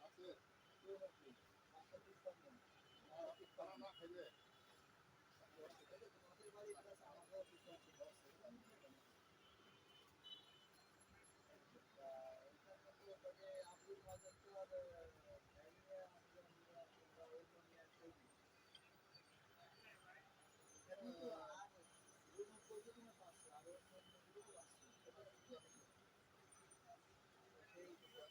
আছে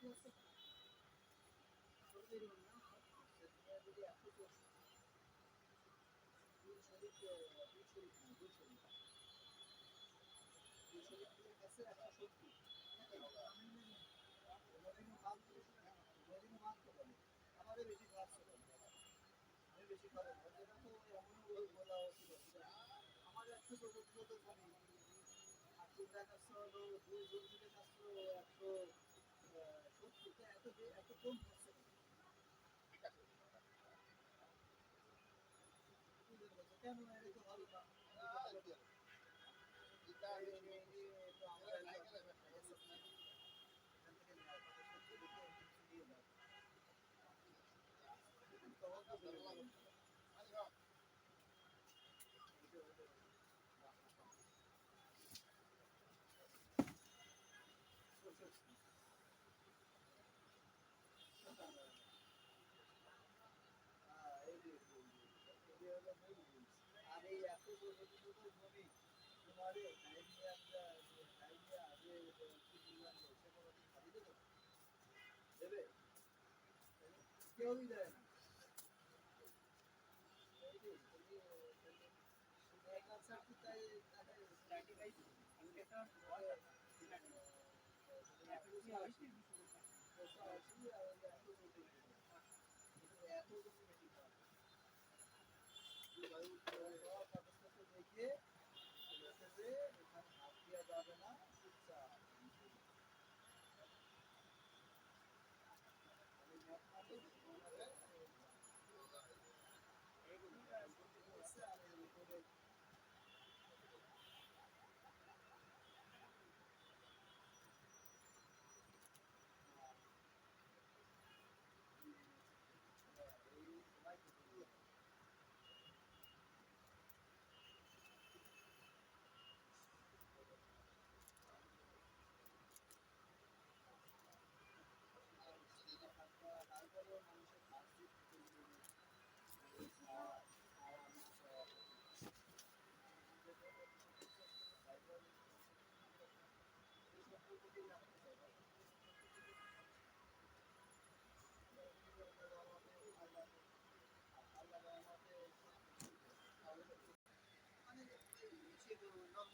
বেশি খারাপ ছিল আমি বেশি খারাপ তো এমন বলা হয়েছিল একশো চৌদ্দ দুই জন থেকে কাজ একশো কেন কেউই দেয় না এত থেকে এখানে হাত দেওয়া যাবে না।